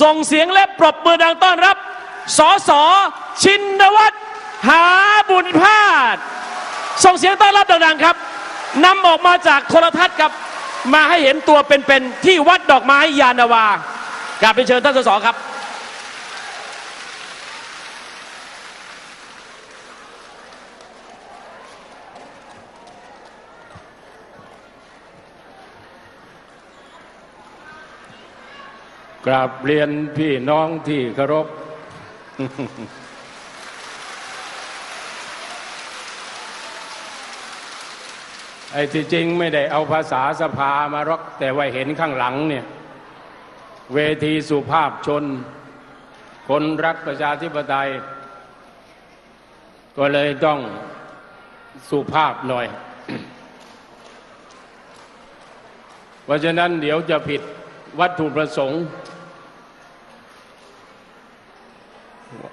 ส่งเสียงและปรบมือดังต้อนรับสอสอชินวัตรหาบุญพาดส่งเสียงต้อนรับดังๆครับนำออกมาจากโทรทัศน์ครับ มาให้เห็นตัวเป็นๆที่วัดดอกไม้ยานาวากราบเป็นเชิญท่านสสครับ กราบเรียนพี่น้องที่เคารพ ไอ้ที่จริงไม่ได้เอาภาษาสภามารกแต่ว่าเห็นข้างหลังเนี่ย เวทีสุภาพชน คนรักประชาธิปไตย ก็เลยต้องสุภาพหน่อย เพราะฉะนั้นเดี๋ยวจะผิดวัตถุประสงค์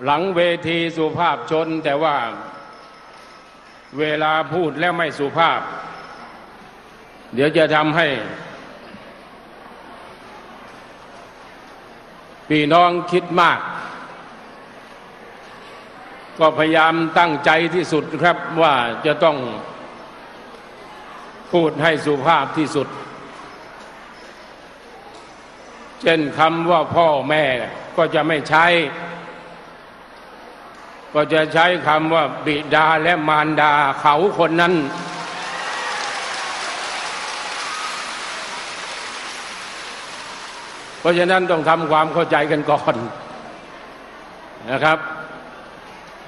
หลังเวทีสุภาพชน แต่ว่าเวลาพูดแล้วไม่สุภาพ เดี๋ยวจะทำให้พี่น้องคิดมาก ก็พยายามตั้งใจที่สุดครับว่าจะต้องพูดให้สุภาพที่สุด เช่นคำว่าพ่อแม่ก็จะไม่ใช้ ก็จะใช้คำว่าบิดาและมารดาเขาคนนั้น เพราะฉะนั้นต้องทำความเข้าใจกันก่อนนะครับ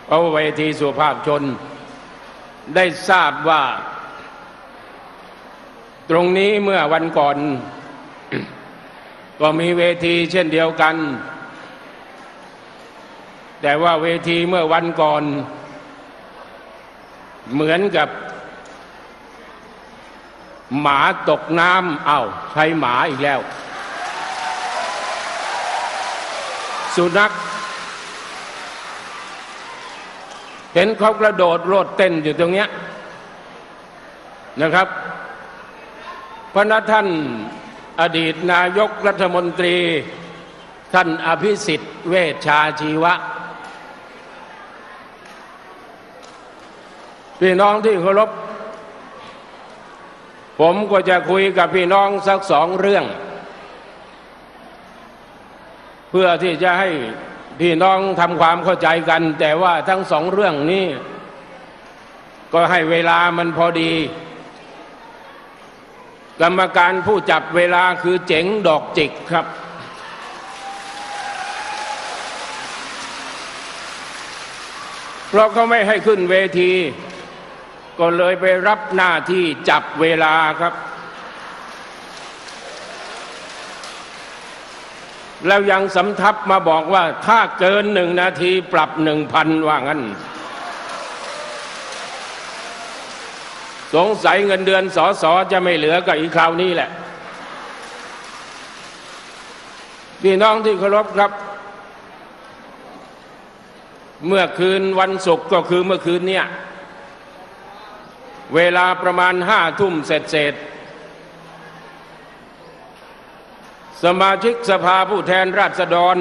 เพราะว่าเวทีสุภาพชน ได้ทราบว่า ตรงนี้เมื่อวันก่อน ก็มีเวทีเช่นเดียวกัน แต่ว่าเวทีเมื่อวันก่อน เหมือนกับ หมาตกน้ำเอา้าใช้หมาอีกแล้ว สุนัขเห็นเขากระโดดโลดเต้นอยู่ตรงเนี้ยนะครับพระนัท่านอดีตนายกรัฐมนตรี ท่านอภิสิทธิ์เวชชาชีวะ พี่น้องที่เคารพผมก็จะคุยกับพี่น้องสักสองเรื่อง เพื่อที่จะให้พี่น้องทำความเข้าใจกัน แต่ว่าทั้งสองเรื่องนี้ก็ให้เวลามันพอดี กรรมการผู้จับเวลาคือเจ๋งดอกจิกครับเพราะเขาไม่ให้ขึ้นเวที ก็เลยไปรับหน้าที่จับเวลาครับ แล้วยังสำทับมาบอกว่าถ้าเกินหนึ่งนาทีปรับหนึ่งพันว่างั้น สงสัยเงินเดือนสอสอจะไม่เหลือกับอีกคราวนี้แหละ พี่น้องที่เคารพครับ เมื่อคืนวันศุกร์ก็คือเมื่อคืนเนี่ย เวลาประมาณห้าทุ่มเสร็จเสร็จ สมาชิกสภาผู้แทนราษฎร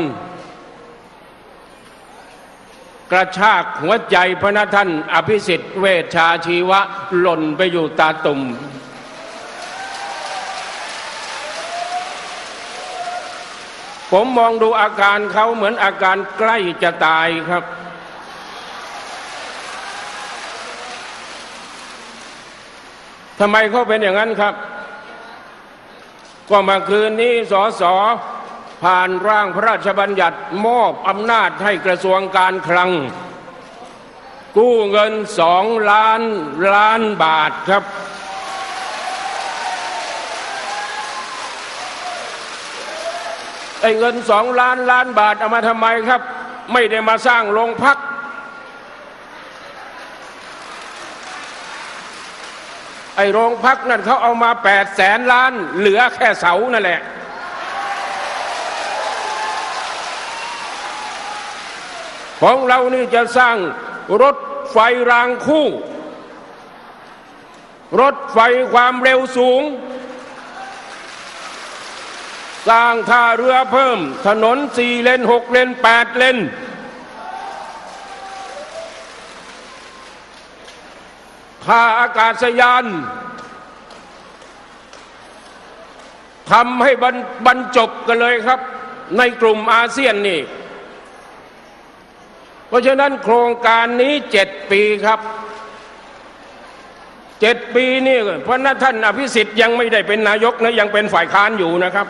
กระชากหัวใจพระนท่านอภิสิทธิ์เวชชาชีวะ หล่นไปอยู่ตาตุ่มผมมองดูอาการเขาเหมือนอาการใกล้จะตายครับ ทำไมเขาเป็นอย่างนั้นครับก็เมื่อคืนนี้สสผ่านร่างพระราชบัญญัติมอบอำนาจให้กระทรวงการคลัง กู้เงินสองล้านล้านบาทครับ ไอ้เงินสองล้านล้านบาทเอามาทำไมครับ ไม่ได้มาสร้างโรงพัก ไอ้โรงพักนั่นเขาเอามาแปดแสนล้าน เหลือแค่เสานั่นแหละ ของเรานี่จะสร้างรถไฟรางคู่ รถไฟความเร็วสูง สร้างท่าเรือเพิ่ม ถนนสี่เลนหกเลนแปดเลน ท่าอากาศยานทำให้บรรบรรจบกันเลยครับ ในกลุ่มอาเซียนนี่ เพราะฉะนั้นโครงการนี้เจ็ดปีครับเจ็ดปีนี่เพราะนั้นท่านอภิสิทธิ์ยังไม่ได้เป็นนายกนะยังเป็นฝ่ายค้านอยู่นะครับ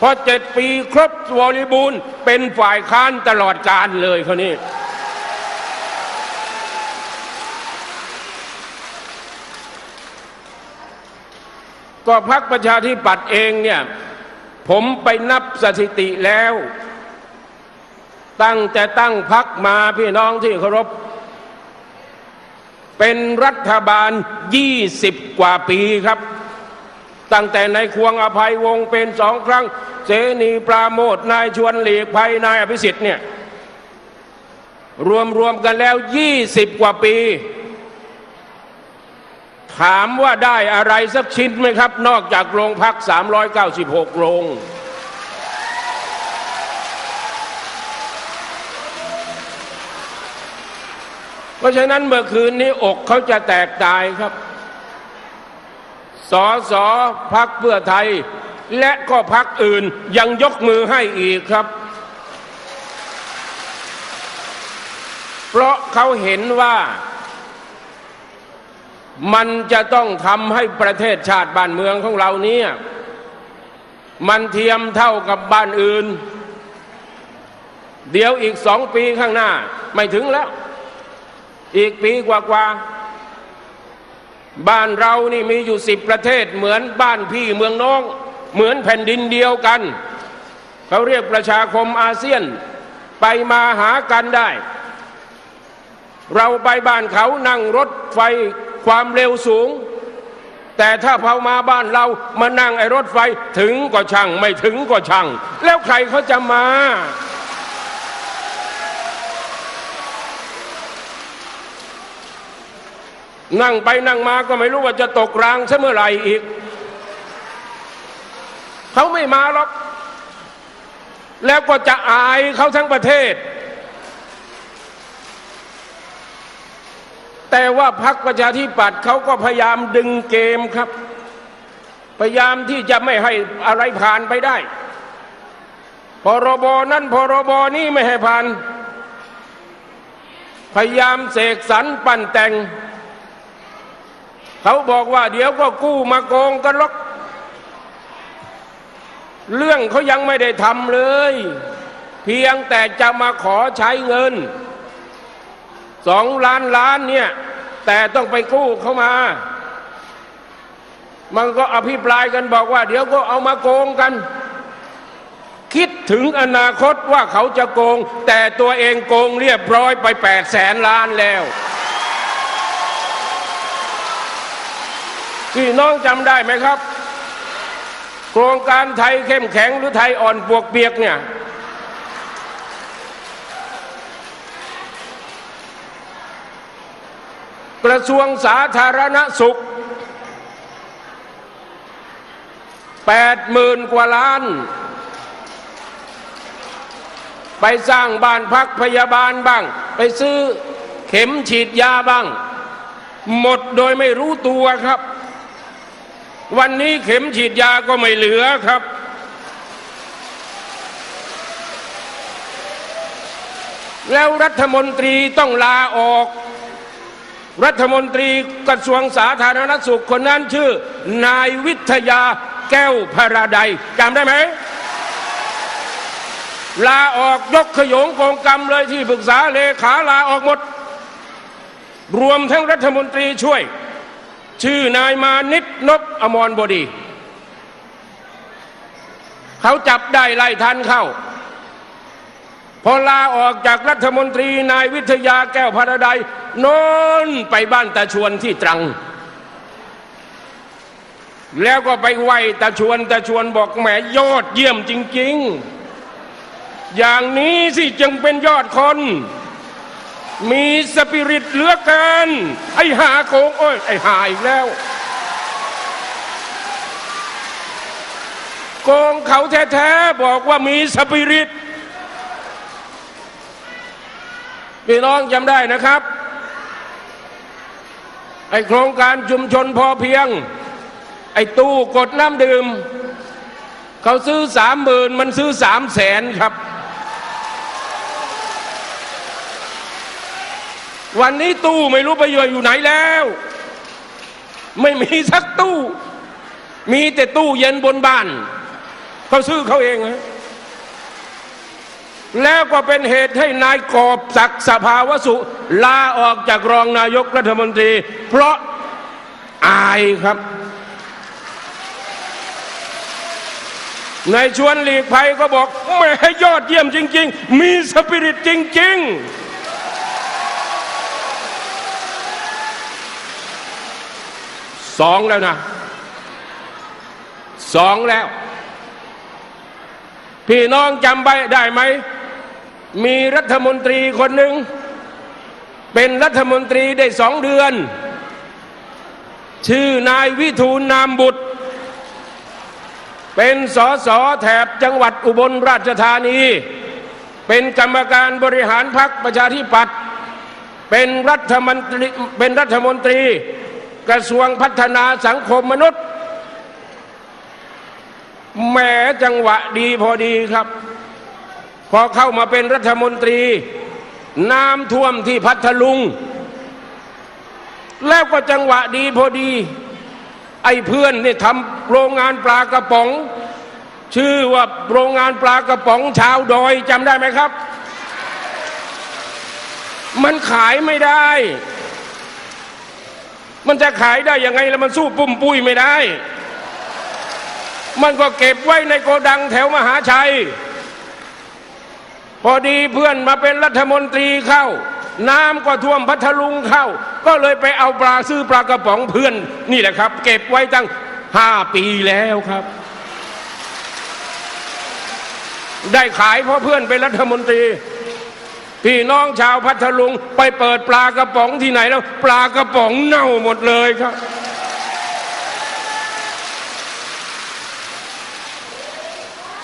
พอเจ็ดปีครบบริบูรณ์ เป็นฝ่ายค้านตลอดการเลยเขานี่ก็พักประชาธิปัตย์เองเนี่ย ผมไปนับสถิติแล้ว ตั้งแต่ตั้งพักมาพี่น้องที่เคารพเป็นรัฐบาล 20 กว่าปีครับ ตั้งแต่ในควงอภัยวงศ์เป็นสองครั้ง เสนีปราโมทนายชวนหลีกภัยนายอภิสิทธิ์เนี่ยรวมรวมกันแล้ว20กว่าปี ถามว่าได้อะไรสักชิ้นไหมครับ นอกจากโรงพัก396โรงเพราะฉะนั้นเมื่อคืนนี้อกเขาจะแตกตายครับ สอสอพักเพื่อไทย และก็พักอื่นยังยกมือให้อีกครับ เพราะเขาเห็นว่า มันจะต้องทำให้ประเทศชาติบ้านเมืองของเราเนี่ยมันเทียมเท่ากับบ้านอื่น เดี๋ยวอีกสองปีข้างหน้า ไม่ถึงแล้ว อีกปีกว่าๆ บ้านเรานี่มีอยู่สิบประเทศเหมือนบ้านพี่เมืองน้อง เหมือนแผ่นดินเดียวกัน เขาเรียกประชาคมอาเซียนไปมาหากันได้ เราไปบ้านเขานั่งรถไฟความเร็วสูง แต่ถ้าพอมาบ้านเรามานั่งไอ้รถไฟถึงก็ช่างไม่ถึงก็ช่าง แล้วใครเขาจะมา นั่งไปนั่งมาก็ไม่รู้ว่าจะตกรางซะเมื่อไหร่อีก เขาไม่มาหรอก แล้วก็จะอายเขาทั้งประเทศ แต่ว่าพรรคประชาธิปัตย์เขาก็พยายามดึงเกมครับ พยายามที่จะไม่ให้อะไรผ่านไปได้ พรบนั้นพรบนี้ไม่ให้ผ่าน พยายามเสกสรรปั่นแต่ง เขาบอกว่าเดี๋ยวก็กู้มาโกงกันหรอก เรื่องเขายังไม่ได้ทำเลย เพียงแต่จะมาขอใช้เงินสองล้านล้านเนี่ย แต่ต้องไปกู้เขามา มันก็อภิปรายกันบอกว่า เดี๋ยวก็เอามาโกงกัน คิดถึงอนาคตว่าเขาจะโกง แต่ตัวเองโกงเรียบร้อยไปแปดแสนล้านแล้ว พี่น้องจำได้ไหมครับ โครงการไทยเข้มแข็งหรือไทยอ่อนปวกเปียกเนี่ยกระทรวงสาธารณสุขแปดหมื่นกว่าล้าน ไปสร้างบ้านพักพยาบาลบ้าง ไปซื้อเข็มฉีดยาบ้าง หมดโดยไม่รู้ตัวครับ วันนี้เข็มฉีดยาก็ไม่เหลือครับ แล้วรัฐมนตรีต้องลาออก รัฐมนตรีกระทรวงสาธารณสุขคนนั้นชื่อ นายวิทยาแก้วพระใดจำได้ไหมลาออกยกขยงกองกรรมเลยที่ปรึกษาเลขาลาออกหมด รวมทั้งรัฐมนตรีช่วย ชื่อนายมานิดนบอมรบดี เขาจับได้ไล่ทันเข้า พอลาออกจากรัฐมนตรีนายวิทยาแก้วพระใดโนนไปบ้านตาชวนที่ตรัง แล้วก็ไปไหวตาชวนตาชวนบอกแหมยอดเยี่ยมจริง ๆ อย่างนี้สิจึงเป็นยอดคน มีสปิริตเหลือเกินไอ้หาโกงโอ้ยไอ้หาอีกแล้ว โกงเขาแท้ๆบอกว่ามีสปิริตพี่น้องจำได้นะครับ ไอ้โครงการชุมชนพอเพียง ไอ้ตู้กดน้ำดื่ม เขาซื้อสามหมื่นมันซื้อสามแสนครับ วันนี้ตู้ไม่รู้ไปอยู่อยู่ไหนแล้ว ไม่มีสักตู้ มีแต่ตู้เย็นบนบ้านเขาซื้อเขาเองฮะแล้วก็เป็นเหตุให้นายกอบศักดิ์สภาวสุลาออกจากรองนายกรัฐมนตรี เพราะอายครับในชวนหลีกภัยก็บอกแม่ยอดเยี่ยมจริง ๆ มีสปิริตจริง ๆ สองแล้วนะสองแล้ว พี่น้องจำไปได้ไหม มีรัฐมนตรีคนหนึ่ง เป็นรัฐมนตรีได้สองเดือน ชื่อนายวิทูลนามบุตร เป็นสสแถบจังหวัดอุบลราชธานี เป็นกรรมการบริหารพรรคประชาธิปัตย์เป็นรัฐมนตรีเป็นรัฐมนตรี กระทรวงพัฒนาสังคมมนุษย์แหมจังหวะดีพอดีครับ พอเข้ามาเป็นรัฐมนตรี น้ำท่วมที่พัทลุง แล้วก็จังหวะดีพอดี ไอ้เพื่อนนี่ทำโรงงานปลากระป๋อง ชื่อว่าโรงงานปลากระป๋องชาวดอยจำได้ไหมครับ มันขายไม่ได้ มันจะขายได้ยังไงแล้วมันสู้ปุ้มปุ้ยไม่ได้ มันก็เก็บไว้ในโกดังแถวมหาชัย พอดีเพื่อนมาเป็นรัฐมนตรีเข้า น้ำก็ท่วมพัทลุงเข้า ก็เลยไปเอาปลาซื้อปลากระป๋องเพื่อนนี่แหละครับ เก็บไว้ตั้งห้าปีแล้วครับ ได้ขายเพราะเพื่อนเป็นรัฐมนตรี พี่น้องชาวพัทลุงไปเปิดปลากระป๋องที่ไหนแล้ว ปลากระป๋องเน่าหมดเลยครับ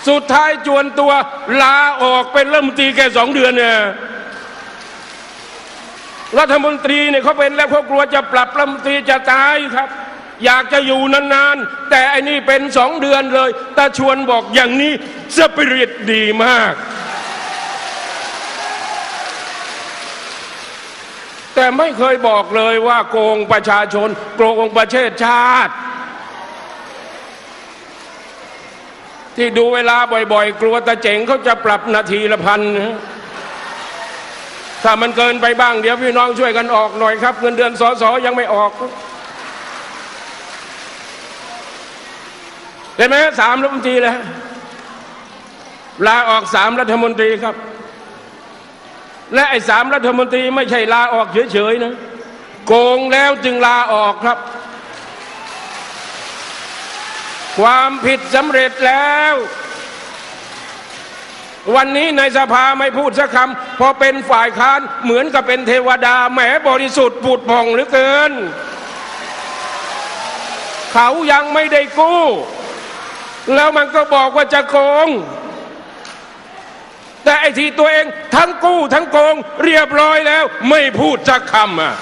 สุดท้ายจวนตัวลาออกเป็นรัฐมนตรีแค่สองเดือนเนี่ยรัฐมนตรีเนี่ยเขาเป็นแล้วเขากลัวจะปรับรัฐมนตรีจะตายครับ อยากจะอยู่นานๆ แต่อันนี้เป็นสองเดือนเลยตาชวนบอกอย่างนี้สปิริตดีมาก แต่ไม่เคยบอกเลยว่าโกงประชาชน โกงประเทศชาติ ที่ดูเวลาบ่อยๆ กลัวตาเจ๋งเขาจะปรับนาทีละพันนะถ้ามันเกินไปบ้างเดี๋ยวพี่น้องช่วยกันออกหน่อยครับ เงินเดือนสอสอยังไม่ออกเห็นไหมสามรัฐมนตรีแล้วลาออกสามรัฐมนตรีครับ และไอ้สามรัฐมนตรีไม่ใช่ลาออกเฉยๆนะ โกงแล้วจึงลาออกครับ ความผิดสำเร็จแล้ว วันนี้ในสภาไม่พูดสักคำพอเป็นฝ่ายค้านเหมือนกับเป็นเทวดาแหมบริสุทธิ์ผุดผ่องหลือเกิน เขายังไม่ได้กู้ แล้วมันก็บอกว่าจะโกง แต่ไอ้ที่ตัวเองทั้งกู้ทั้งโกง เรียบร้อยแล้ว ไม่พูดสักคำอะ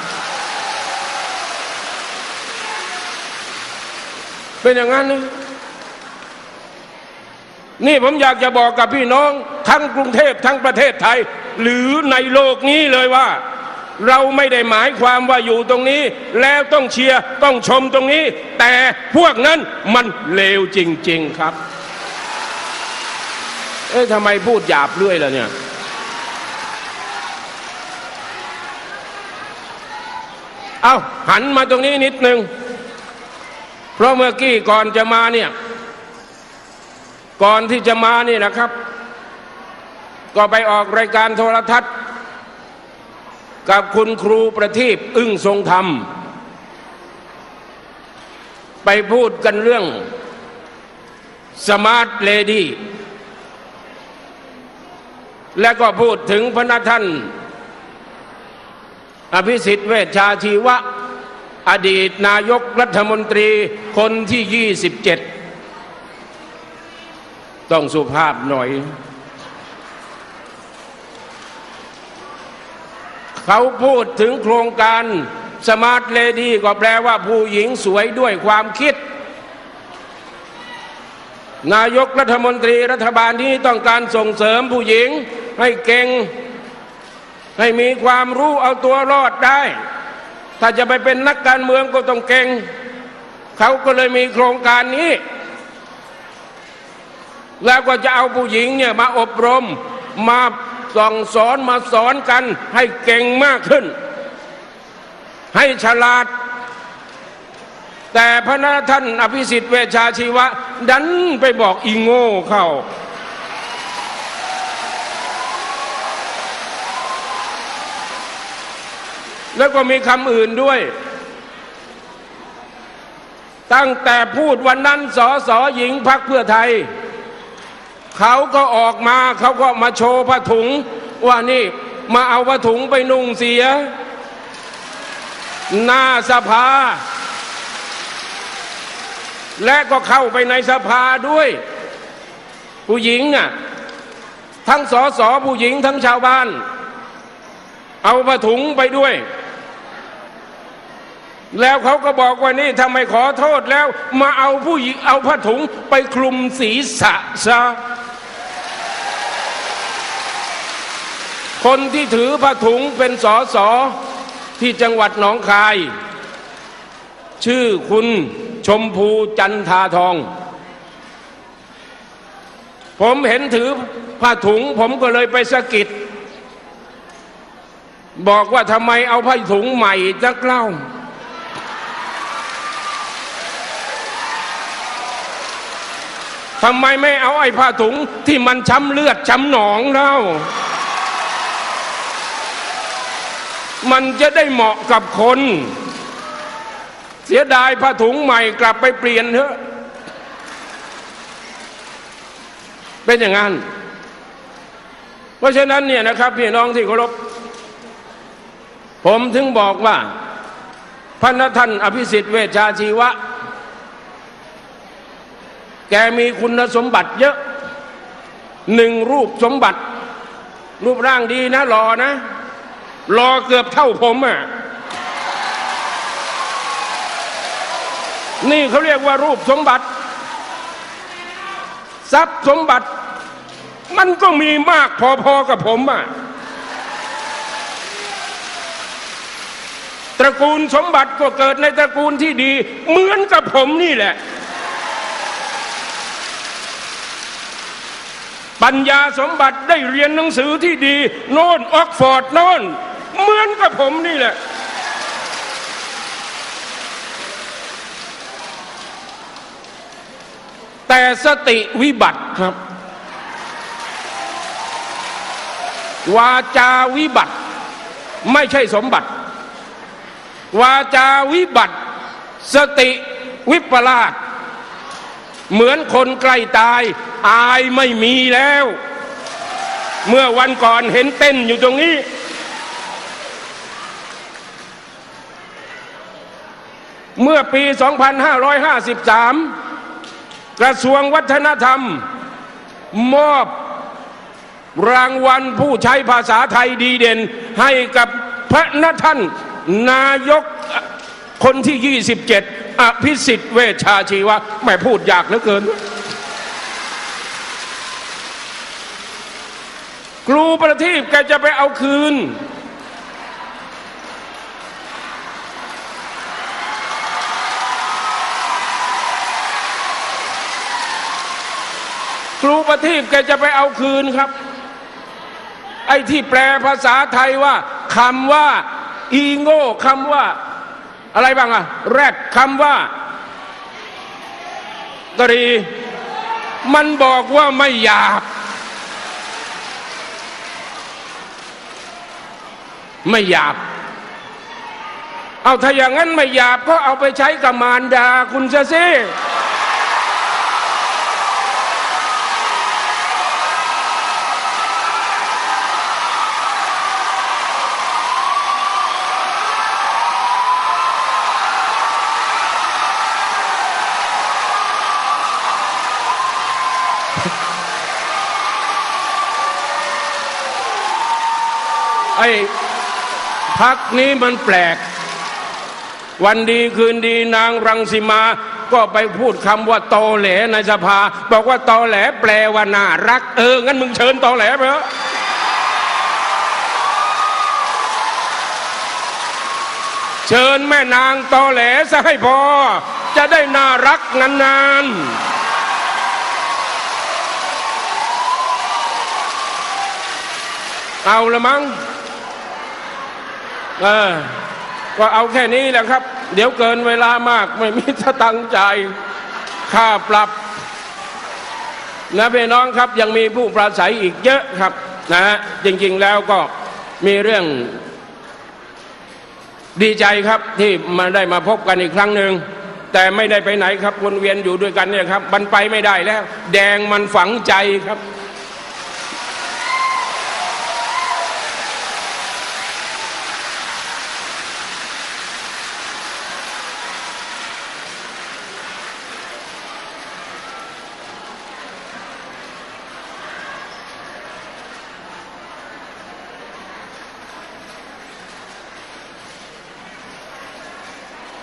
เป็นอย่างนั้นนะนี่ผมอยากจะบอกกับพี่น้อง ทั้งกรุงเทพทั้งประเทศไทย หรือในโลกนี้เลยว่า เราไม่ได้หมายความว่าอยู่ตรงนี้ แล้วต้องเชียร์ต้องชมตรงนี้ แต่พวกนั้นมันเลวจริง ๆ ครับ เอ๊ะทำไมพูดหยาบเรื่อยล่ะเนี่ย เอาหันมาตรงนี้นิดนึง เพราะเมื่อกี้ก่อนจะมาเนี่ย ก่อนที่จะมานี่นะครับ ก็ไปออกรายการโทรทัศน์ กับคุณครูประทีปอึ้งทรงธรรม ไปพูดกันเรื่องสมาร์ทเลดี้ และก็พูดถึงพระนท่าน อภิสิทธิ์เวชชาชีวะ อดีตนายกรัฐมนตรีคนที่ 27 ต้องสุภาพหน่อย เขาพูดถึงโครงการสมาร์ทเลดี้ก็แปลว่าผู้หญิงสวยด้วยความคิด นายกรัฐมนตรีรัฐบาลที่ต้องการส่งเสริมผู้หญิง ให้เก่ง ให้มีความรู้เอาตัวรอดได้ ถ้าจะไปเป็นนักการเมืองก็ต้องเก่ง เขาก็เลยมีโครงการนี้ แล้วก็จะเอาผู้หญิงเนี่ยมาอบรมมาส่องสอนมาสอนกันให้เก่งมากขึ้น ให้ฉลาด แต่พระนาท่านอภิสิทธิ์เวชาชีวะ ดันไปบอกอีโง่เข้า แล้วก็มีคำอื่นด้วย ตั้งแต่พูดวันนั้นสอสอหญิงพักเพื่อไทย เขาก็ออกมาเขาก็มาโชว์ผ้าถุง ว่านี่มาเอาผ้าถุงไปนุ่งเสีย หน้าสภา และก็เข้าไปในสภาด้วย ผู้หญิงน่ะทั้งสอสอผู้หญิงทั้งชาวบ้าน เอาผ้าถุงไปด้วย แล้วเขาก็บอกว่านี่ทำไมขอโทษแล้ว มาเอาผู้หญิงเอาผ้าถุงไปคลุมศีรษะซะคนที่ถือผ้าถุงเป็นสอสอที่จังหวัดหนองคาย ชื่อคุณชมพูจันทาทอง ผมเห็นถือผ้าถุง ผมก็เลยไปสะกิดบอกว่าทำไมเอาผ้าถุงใหม่จักเล่า ทำไมไม่เอาไอ้ผ้าถุงที่มันช้ำเลือดช้ำหนองเล่ามันจะได้เหมาะกับคน เสียดายผ้าถุงใหม่กลับไปเปลี่ยนเถอะเป็นอย่างนั้น เพราะฉะนั้นเนี่ยนะครับพี่น้องที่เคารพผมถึงบอกว่าพระนท่านอภิสิทธิ์เวชชาชีวะ แกมีคุณสมบัติเยอะหนึ่งรูปสมบัติ รูปร่างดีนะหล่อนะ รอเกือบเท่าผมอะนี่เขาเรียกว่ารูปสมบัติ ทรัพย์สมบัติ มันก็มีมากพอๆกับผมอะตระกูลสมบัติก็เกิดในตระกูลที่ดี เหมือนกับผมนี่แหละ ปัญญาสมบัติได้เรียนหนังสือที่ดี โน่นออกฟอร์ดโน่นเหมือนกับผมนี่แหละ แต่สติวิบัติครับ วาจาวิบัติ ไม่ใช่สมบัติ วาจาวิบัติ สติวิปลาส เหมือนคนใกล้ตาย อายไม่มีแล้ว เมื่อวันก่อนเห็นเต้นอยู่ตรงนี้ เมื่อปี 2553 กระทรวงวัฒนธรรม มอบรางวัลผู้ใช้ภาษาไทยดีเด่น ให้กับพระนท่านนายก คนที่ 27 อภิสิทธิ์เวชาชีวะแม่พูดยากเหลือเกินครูประทีปแกจะไปเอาคืน ครูประทีปแกจะไปเอาคืนครับ ไอ้ที่แปลภาษาไทยว่าคำว่า อีโง่คำว่า อะไรบ้างอะแรกคำว่ากรีมันบอกว่าไม่หยาบไม่หยาบ เอาถ้าอย่างนั้นไม่หยาบก็เอาไปใช้กับมารดาคุณซะสิ อ้พักนี้มันแปลก วันดีคืนดีนางรังสีมา ก็ไปพูดคำว่าตอแหลในสภา บอกว่าตอแหลแปลว่าน่ารัก เออ งั้นมึงเชิญตอแหลไปเถอะเชิญแม่นางตอแหลซะให้พอ จะได้น่ารักนานๆเอาละมั้ง เออก็เอาแค่นี้แหละครับ เดี๋ยวเกินเวลามากไม่มีสตังค์จ่ายค่าปรับนะพี่น้องครับยังมีผู้ปราศัยอีกเยอะครับนะฮะจริง ๆแล้วก็มีเรื่องดีใจครับที่มาได้มาพบกันอีกครั้งหนึ่งแต่ไม่ได้ไปไหนครับวนเวียนอยู่ด้วยกันเนี่ยครับมันไปไม่ได้แล้ว แดงมันฝังใจครับ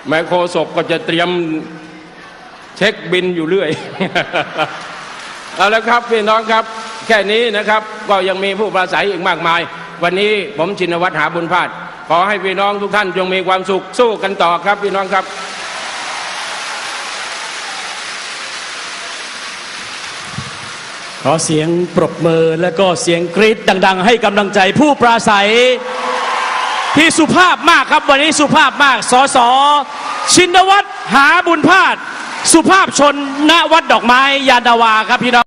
แม่โคศกก็จะเตรียมเช็คบินอยู่เรื่อยเอาละครับพี่น้องครับ แค่นี้นะครับก็ยังมีผู้ปราศัยอีกมากมาย วันนี้ผมชินวัตรหาบุญพาดขอให้พี่น้องทุกท่านจงมีความสุขสู้กันต่อครับพี่น้องครับขอเสียงปรบมือและก็เสียงกรี๊ดดัง ๆ ให้กำลังใจผู้ปราศัย ที่สุภาพมากครับวันนี้สุภาพมากสสชินวัตรหาบุญพาดสุภาพชนณวัดดอกไม้ยานดาวาครับพี่น้อง